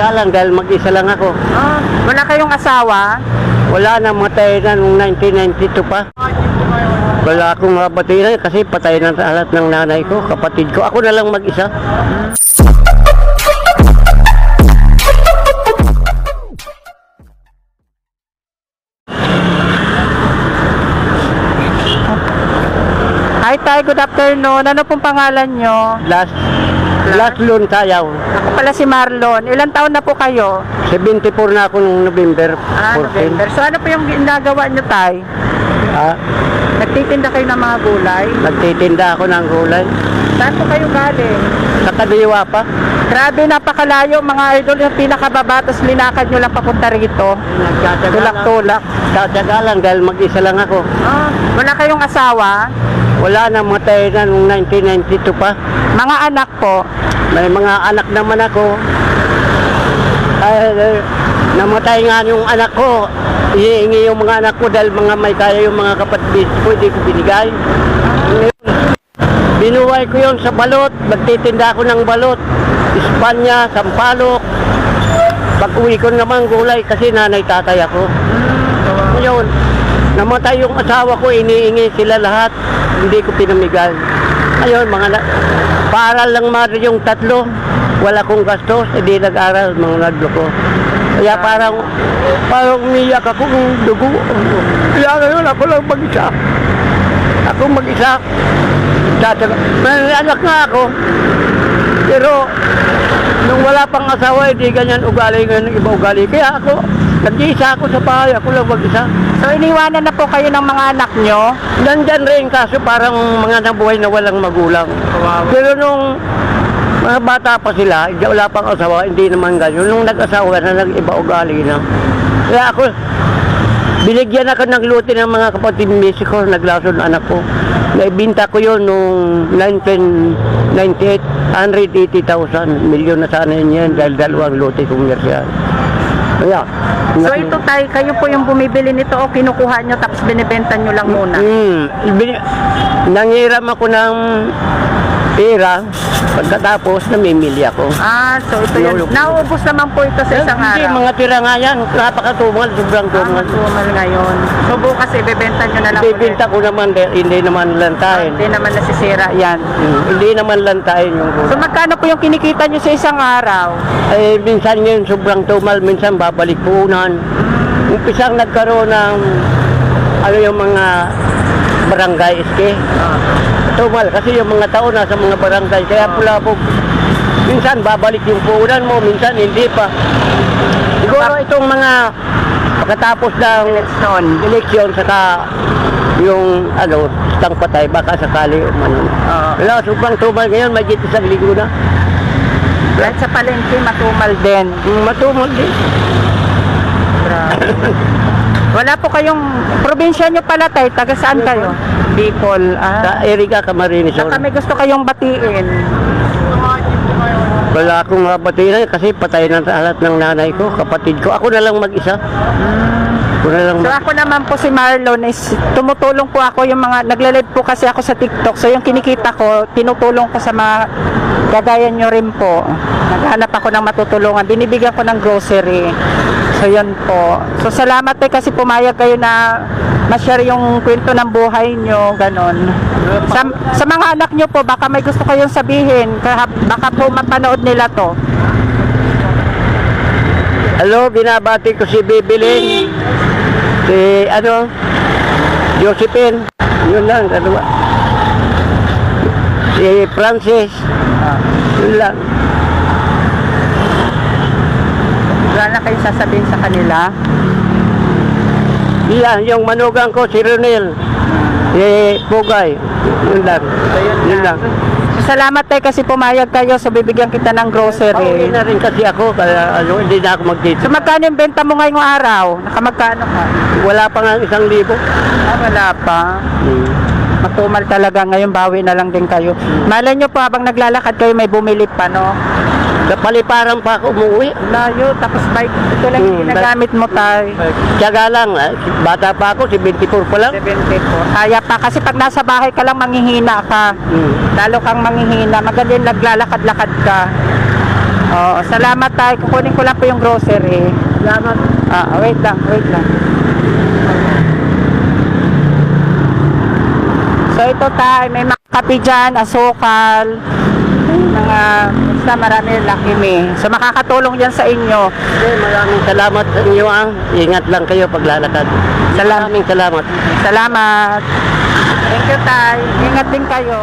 Tsaga lang dahil mag-isa lang ako. Ah, wala kayong asawa? Wala na matay na nung 1992 pa. Wala akong mabatiran kasi patay na lahat ng nanay ko, kapatid ko. Ako na lang mag-isa. Hi Tay, good afternoon. Ano pong pangalan nyo? Last, last loan sayaw. Ako pala si Marlon. Ilan taon na po kayo? 74 na ako nung November 14. Ah, November. So ano po yung ginagawa nyo, Tay? Ah, Nagtitinda kayo ng mga gulay? nagtitinda ako ng gulay. Saan po kayo galing? Sa Kadiwa pa. Grabe, napakalayo mga idol. Yung pinakababa, tapos linakad nyo lang papunta rito. Nagtsatsaga lang. Tulak-tulak. Nagtsatsaga lang dahil mag-isa lang ako. Ah, wala kayong asawa? Wala na matay na nung 1992 pa. Mga anak po? May mga anak naman ako. Ay, ay, namatay nga yung anak ko. Iingi yung mga anak ko dahil mga may kaya yung mga kapatid ko, hindi ko binigay. Ngayon, Binuhay ko yon sa balot. Nagtitinda ako ng balot. Espanya, Sampalok. Pag uwi ko naman gulay kasi nanay tatay ako. Ngayon, namatay yung asawa ko, iniingi sila lahat. Hindi ko pinamigay. Ayun, mga na, paaral lang mari yung tatlo. Wala kong gastos, hindi nag-aral mga nadlo ko. Kaya parang, parang umiyak ako ng dugo. Kaya ngayon ako lang mag-isa. Ako mag-isa. May anak nga ako. Pero, nung wala pang asawa, hindi ganyan ugali ngayon ng iba ugali. Kaya ako, nag-iisa ako sa bahay, ako lang mag-isa. So iniwanan na po kayo ng mga anak nyo? Nandyan rin kaso parang mga nabuhay na walang magulang. Pero nung mga bata pa sila, hindi wala pang asawa, hindi naman ganyan. Nung nag-asawa na, nag-iba ugali na. Kaya ako, binigyan ako ng luti ng mga kapatid ng Mexico, naglaso ng anak ko. Naibinta ko yun nung 1998, 180,000 milyon na sana yun yan dahil dalawang luti komersyal. Kaya, So ito tay, kayo po yung bumibili nito o kinukuha nyo tapos binibenta nyo lang muna? Mm, ibin- nangiram ako ng pera, pagkatapos namimili ako. Ah, so ito yun. Lolo. Nauubos naman po ito sa isang Hindi, araw. mga tira nga yan, napakatumal, sobrang Ah, tumal. matumal ngayon. So bukas ibebenta nyo na lang Bibinta ko naman, de- hindi naman ulit. lantayin. Hindi naman nasisira yan. Mm, hindi naman lantayin yung So gulay. magkano po yung kinikita nyo sa isang araw? Eh, minsan yun, sobrang tumal, minsan babalik punan. Umpisang nagkaroon ng, ano yung mga barangay iske. Tumal, kasi yung mga tao nasa mga barangay, kaya pula po, minsan babalik yung puunan mo, minsan hindi pa. Siguro itong mga pagkatapos ng Eleksyon. eleksyon, saka yung ano, stang patay, baka sakali umano. Oo. Wala, sobrang tumal ngayon, may isang linggo na. Kahit sa palengke, matumal din. Mm, Matumal din. Grabe. Wala po kayong, probinsya nyo pala tayo, taga saan kayo? Bicol. Sa Ah. Erika Camarines. Saka may gusto kayong batiin. Wala akong mabatiran kasi patay na lahat ng nanay ko, kapatid ko. Ako na lang mag-isa. Ako na lang So mag- ako naman po si Marlon is tumutulong po ako yung mga nagla-live po kasi ako sa TikTok. So yung kinikita ko, tinutulong ko sa mga gagaya nyo rin po. Naghanap ako ng matutulungan. Binibigyan ko ng grocery. So yun po. So salamat eh kasi pumayag kayo na ma-share yung kwento ng buhay nyo, ganon. Sa, sa mga anak nyo po, baka may gusto kayong sabihin, baka po mapanood nila to. Hello, binabati ko si Bibilin. Si, ano, Josephine. Yun lang, dalawa. Si Francis. Yun lang. Wala na kayong sasabihin sa kanila. Yan, yung manugang ko, si Ronel. Si Pugay. Yun lang. Yun lang. Salamat tayo kasi pumayag kayo so bibigyan kita ng grocery. Pauwi na rin kasi ako, kaya ano, hindi na ako magdito. So magkano yung benta mo ngayong araw? Nakamagkano ka? Wala pa nga isang libo. Ah, wala pa. Hmm. Matumal talaga ngayon, bawi na lang din kayo. Malay nyo po habang naglalakad kayo may bumili pa, no? Sa paliparan pa ako umuwi. Layo, tapos bike. Ito lang yung Hmm, ginagamit mo tayo. Tiyaga lang, eh. bata pa ako, si 24 pa lang. 74. Kaya pa, kasi pag nasa bahay ka lang manghihina ka. Hmm. Lalo kang manghihina. Maganda yung naglalakad-lakad ka. Oo, salamat tayo. Kukunin ko lang po yung grocery. Salamat. Ah, wait lang, wait lang. So ito tayo, may mga kape dyan, asukal, mga, basta marami laki me. So makakatulong yan sa inyo. Okay, maraming salamat sa inyo ang. Ingat lang kayo paglalakad. Salamat. Maraming salamat. Salamat. Thank you, Tay. Ingat din kayo.